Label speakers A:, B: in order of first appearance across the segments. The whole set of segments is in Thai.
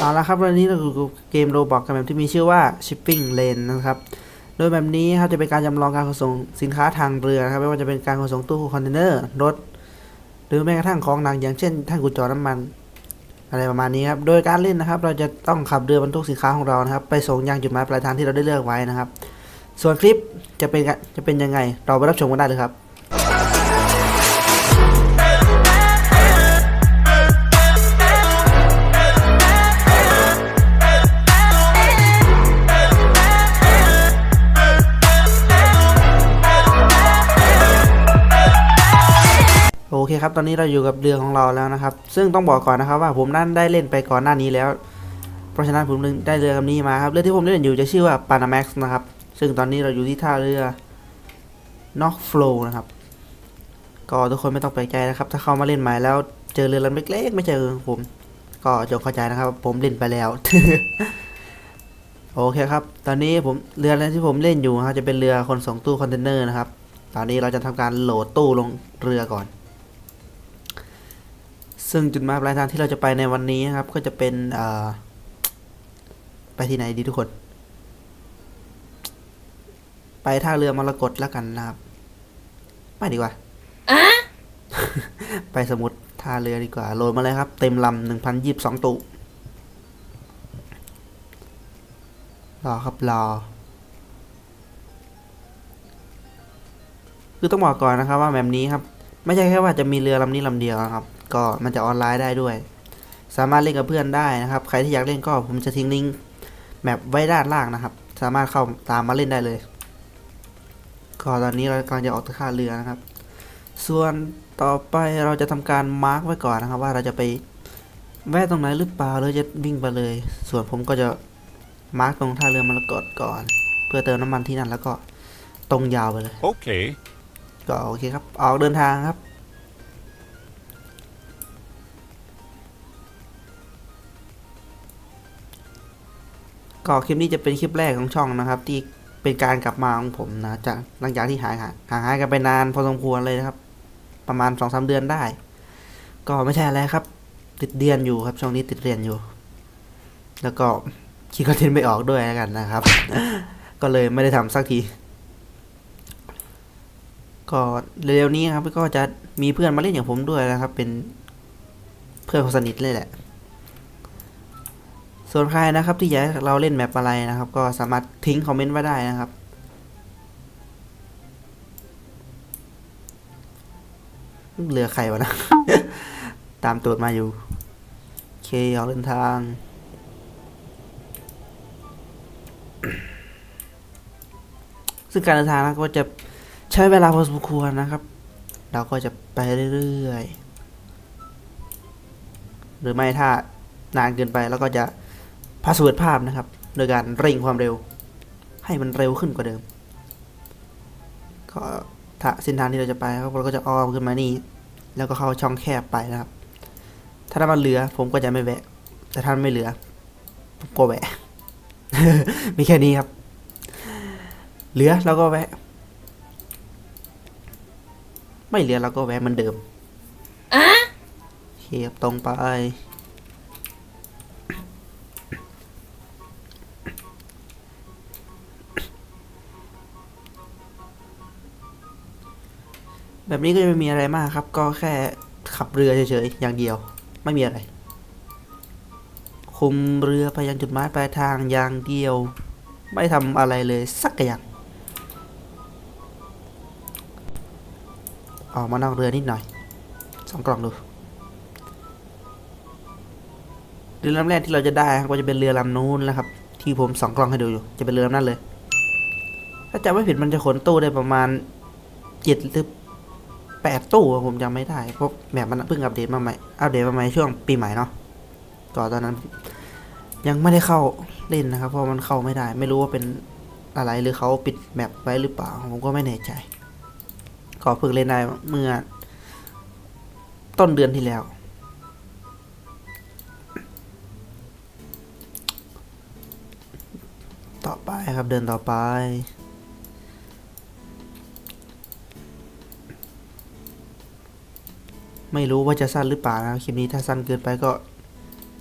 A: เอาละครับวันนี้เราอยู่กับเกมโรบอกกันแบบที่มีชื่อว่า Shipping Lane นะครับ โดยแบบนี้ครับจะเป็นการจำลองการขนส่งสินค้าทางเรือนะครับไม่ว่าจะเป็นการขนส่งตู้คอนเทนเนอร์รถ หรือแม้กระทั่งของหนักอย่างเช่นท่านกุญจรน้ำมัน อะไรประมาณนี้ครับโดยการเล่นนะครับ เราจะต้องขับเรือบรรทุกสินค้าของเรานะครับ ไปส่งยังจุดหมายปลายทางที่เราได้เลือกไว้นะครับ ส่วนคลิปจะเป็นจะเป็นยังไงเราไปรับชมกันได้เลยครับ ครับตอนนี้เราอยู่กับเรือของเราแล้วนะครับ ซึ่งต้องบอกก่อนนะครับว่าผมนั่นได้เล่นไปก่อนหน้านี้แล้ว เพราะฉะนั้นผมได้เรือลำนี้มาครับเรือที่ผมเล่นอยู่จะชื่อว่า Panamax นะครับ ซึ่งตอนนี้เราอยู่ที่ท่าเรือ Knock Flow นะครับ ก็ทุกคนไม่ต้องแปลกใจนะครับ ถ้าเข้ามาเล่นใหม่แล้วเจอเรือลำเล็กๆไม่เจอผม ก็จงเข้าใจนะครับ ผมเล่นไปแล้ว โอเคครับ ตอนนี้ผมเรือที่ผมเล่นอยู่ครับจะเป็นเรือคนส่งตู้คอนเทนเนอร์นะครับ ตอนนี้เราจะทำการโหลดตู้ลงเรือก่อน ซึ่งจุดหมายปลายทางที่เราจะไปในวันนี้นะครับ ก็จะเป็นเอ่อไปที่ไหนดีทุกคน ไปท่าเรือมรกตแล้วกันนะครับไปดีกว่าไปสมุทรท่าเรือดีกว่าโหลดมาเลยครับ เต็มลำหนึ่งพันยี่สิบสองตุรอครับรอคือต้องบอกก่อนนะครับว่าแบบนี้ครับ ไม่ใช่แค่ว่าจะมีเรือลำนี้ลำเดียวนะครับ ก็มันจะออนไลน์ได้ด้วย สามารถเล่นกับเพื่อนได้นะครับ ใครที่อยากเล่นก็ผมจะทิ้งลิงก์แมปไว้ด้านล่างนะครับ สามารถเข้าตามมาเล่นได้เลยก็ตอนนี้เรากำลังจะออกจากท่าเรือนะครับ ส่วนต่อไปเราจะทำการมาร์กไว้ก่อนนะครับว่าเราจะไปแวะตรงไหนหรือเปล่าหรือจะวิ่งไปเลย ส่วนผมก็จะมาร์กตรงท่าเรือมรกตก่อน เพื่อเติมน้ำมันที่นั่นแล้วก็ตรงยาวไปเลย
B: Okay.
A: ก็โอเคครับ ออกเดินทางครับ ก็คลิปนี้จะเป็นคลิปแรกของช่องนะครับ ที่เป็นการกลับมาของผมนะจากหลังจากที่หายหายห่างหายกันไปนานพอสมควรเลยนะครับ ประมาณสองสามเดือนได้ ก็ไม่ใช่อะไรครับ ติดเรียนอยู่ครับช่วงนี้ติดเรียนอยู่ แล้วก็คิดคอนเทนต์ไม่ออกด้วยกันนะครับ ก็เลยไม่ได้ทำสักทีก็เร็วๆนี้ครับก็จะมีเพื่อนมาเล่นอย่างผมด้วยนะครับ เป็นเพื่อนคนสนิทเลยแหละ ส่วนใครนะครับที่อยากเราเล่นแมปอะไรนะครับ ก็สามารถทิ้งคอมเมนต์ไว้ได้นะครับ เหลือใครวะนะ ตามตูดมาอยู่โอเคออกเดินทางซึ่งการเดินทางนะก็จะใช้เวลาพอสมควรนะครับ เราก็จะไปเรื่อยๆ หรือไม่ถ้านานเกินไปเราก็จะ พาสเวิร์ดภาพนะครับ โดยการเร่งความเร็ว ให้มันเร็วขึ้นกว่าเดิม ก็ถ้าเส้นทางที่เราจะไปครับเราก็จะอ้อมขึ้นมานี่ แล้วก็เข้าช่องแคบไปนะครับ ถ้ามันเหลือผมก็จะไม่แวะ แต่ถ้าไม่เหลือผมก็แวะ มีแค่นี้ครับ เหลือเราก็แวะ ไม่เหลือเราก็แวะเหมือนเดิมโอเคครับตรงไป แบบนี้ก็จะไม่มีอะไรมากครับ ก็แค่ขับเรือเฉยๆอย่างเดียว ไม่มีอะไร คุมเรือไปยังจุดหมายปลายทางอย่างเดียว ไม่ทำอะไรเลยสักอย่างออกมานอกเรือนิดหน่อยสองกล่องดูเรือลำแรกที่เราจะได้ครับก็จะเป็นเรือลำนู้นแล้วครับ ที่ผมสองกล่องให้ดูอยู่ จะเป็นเรือลำนั้นเลย ถ้าจำไม่ผิดมันจะขนตู้ได้ประมาณเจ็ดหรือ แปดตู้อะผมจำไม่ได้เพราะแบบมันเพิ่งอัปเดตมาใหม่อัปเดตมาใหม่ช่วงปีใหม่เนาะก็ตอนนั้น ยังไม่ได้เข้าเล่นนะครับ เพราะมันเข้าไม่ได้ ไม่รู้ว่าเป็นอะไรหรือเขาปิดแมปไว้หรือเปล่า ผมก็ไม่แน่ใจก็เพิ่งเล่นได้เมื่อ ต้นเดือนที่แล้ว ต่อไปครับเดินต่อไป ไม่รู้ว่าจะสั้นหรือเปล่านะคลิปนี้ถ้าสั้นเกินไปก็ย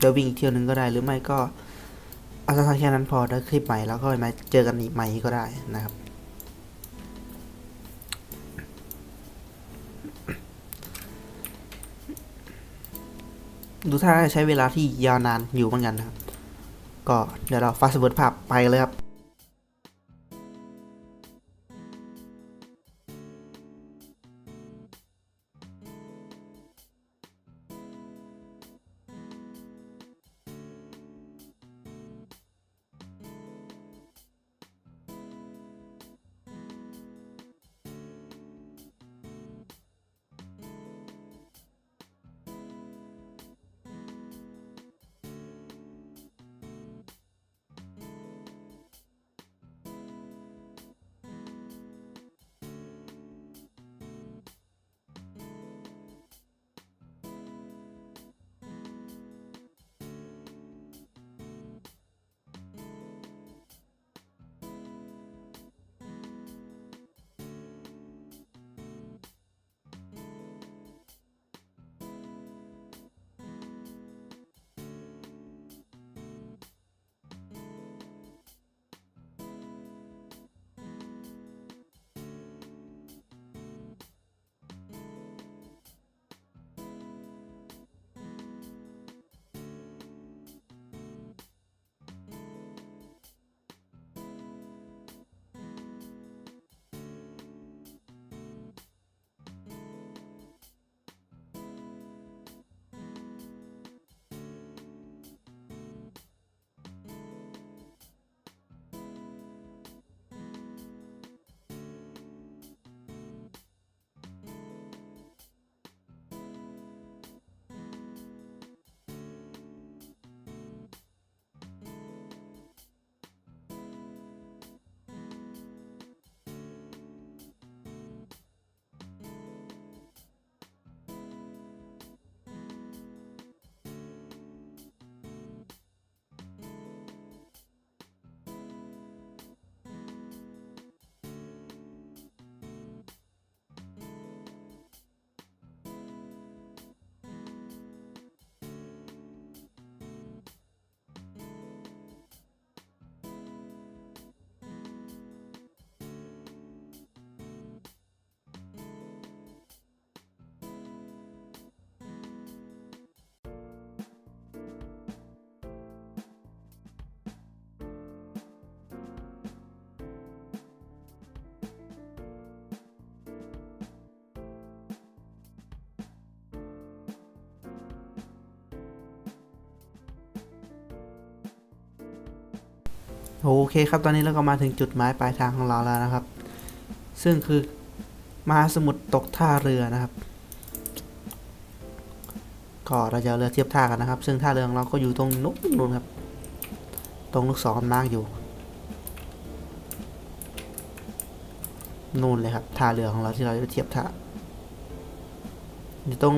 A: จะวิ่งอีกเที่ยวหนึงก็ได้ หรือไม่ก็เอาสั้นแค่นั้นพอแล้วคลิปใหม่แล้วก็มาเจอกันอีกใหม่ก็ได้นะครับดูถ้าใช้เวลาที่ยาวนานอยู่เหมือนกันนะครับ ก็เดี๋ยวเราฟาสต์เวิร์ดภาพไปเลยครับ โอเคครับ ตอนนี้เราก็มาถึงจุดหมายปลายทางของเราแล้วนะครับ ซึ่งคือมหาสมุทรตกท่าเรือนะครับ ก็เราจะเรือเทียบท่ากันนะครับ ซึ่งท่าเรือของเราก็อยู่ตรงนู้นนู่นครับ ตรงลูกศรมาร์กอยู่นู่นเลยครับท่าเรือของเราที่เราจะเทียบท่าอยู่ตรง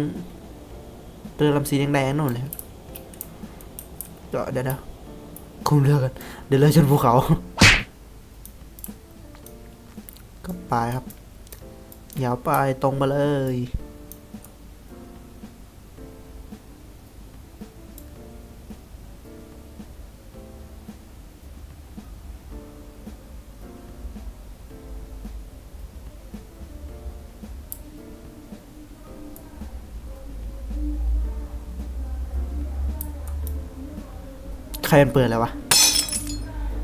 A: เรือลำสีแดงๆนู่นเลยครับเดี๋ยวเดี๋ยวเดี๋ยว คุมเรือกัน เดี๋ยวเรือชนภูเขา ก็ไปครับ ยาวไปตรงไปเลย ใครมันเปิดแล้ววะ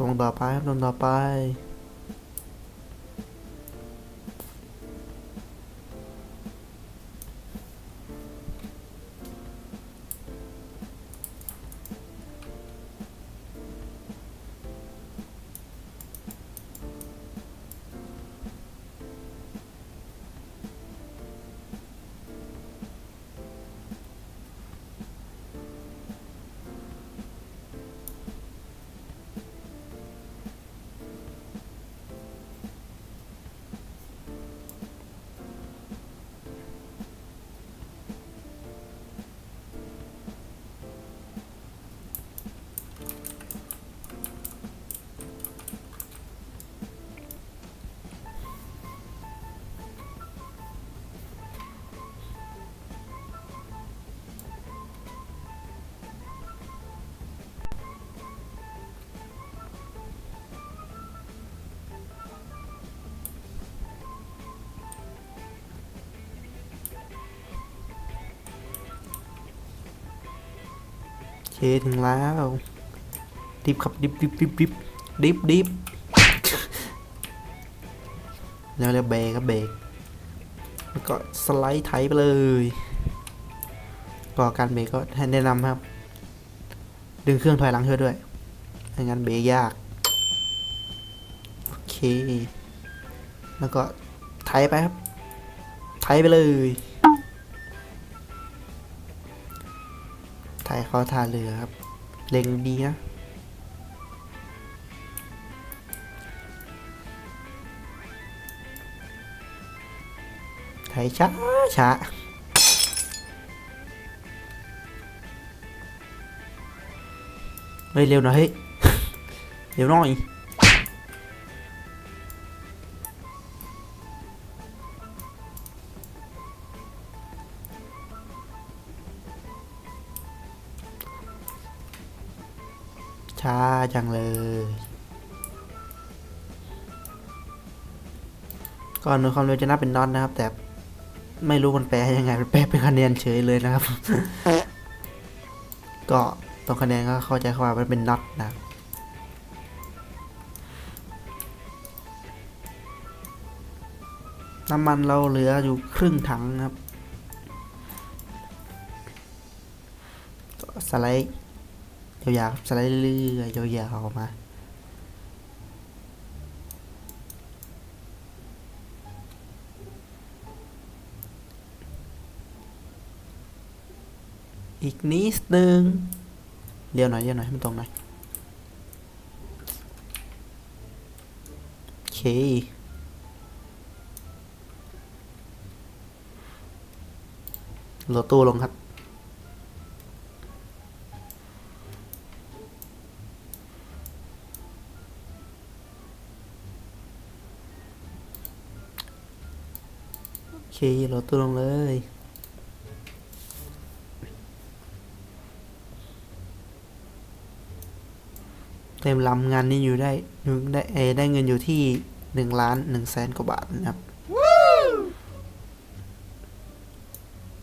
A: ลงต่อไปครับลงต่อไป คถึงแล้วดิฟครับดิฟดิฟดิฟดิฟดิฟดิฟแล้วเรียกเบรกครับเบรกแล้วก็สไลด์ไถไปเลยก็การเบรกก็แนะนำครับ ดึงเครื่องถอยหลังช่วยด้วยไม่งั้นเบรกยากโอเค แล้วก็ไถไปครับไถไปเลย ไถเข้าท่าเรือครับ เล็งดีนะไถช้าช้าเฮ้ยเร็วหน่อยเฮ้ยเร็วหน่อย ช้าจังเลย ก่อนหนูความเร็วจะนับเป็นน็อตนะครับ แต่ไม่รู้มันแปลยังไงมันแปลเป็นคะแนนเฉยเลยนะครับ ก็ตรงคะแนนก็เข้าใจว่ามันเป็นน็อตนะน้ำมันเราเหลืออยู่ครึ่งถังครับสไลด์ ยาวๆครับสไลด์เรื่อยๆยาวๆมาอีกนิดนึงเลี้ยวหน่อยเลี้ยวหน่อยให้มันตรงหน่อยโอเคโลดตู้ลงครับ เคหลดตู้ลงเลย เต็มลำงานนี้อยู่ได้อยู่ได้เออได้เงินอยู่ที่หนึ่งล้านหนึ่งแสนกว่าบาทนะครับ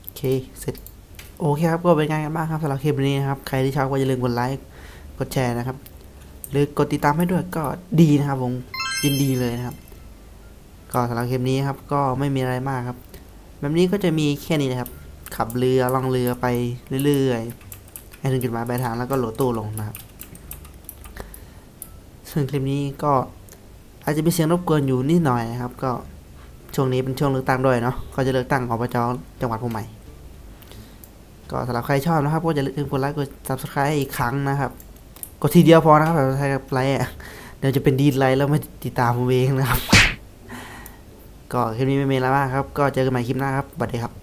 A: โอเค เสร็จ โอเคครับ ก็เป็นไงกันบ้างครับสำหรับคลิปนี้นะครับ ใครที่ชอบก็อย่าลืมกดไลค์ กดแชร์นะครับ หรือกดติดตามให้ด้วยก็ดีนะครับผมยินดีเลยนะครับ ก็สำหรับคลิปนี้ครับ ก็ไม่มีอะไรมากครับ แบบนี้ก็จะมีแค่นี้นะครับ ขับเรือล่องเรือไปเรื่อยๆให้ถึงจุดหมายปลายทางแล้วก็โหลดตู้ลงนะครับ ซึ่งคลิปนี้ก็อาจจะมีเสียงรบกวนอยู่นิดหน่อยนะครับ ก็ช่วงนี้เป็นช่วงเลือกตั้งด้วยเนาะเขาจะเลือกตั้งอบจจังหวัดภูมิใหม่ ก็สำหรับใครชอบนะครับก็อย่าลืมกดไลค์กด subscribe อีกครั้งนะครับกดทีเดียวพอนะครับแบบไทยกับไลค์เดี๋ยวจะเป็นดีไลค์แล้วไม่ติดตามผมเองนะครับ ก็คลิปนี้ไม่มีอะไรมากครับ ก็เจอกันใหม่คลิปหน้าครับสวัสดีครับ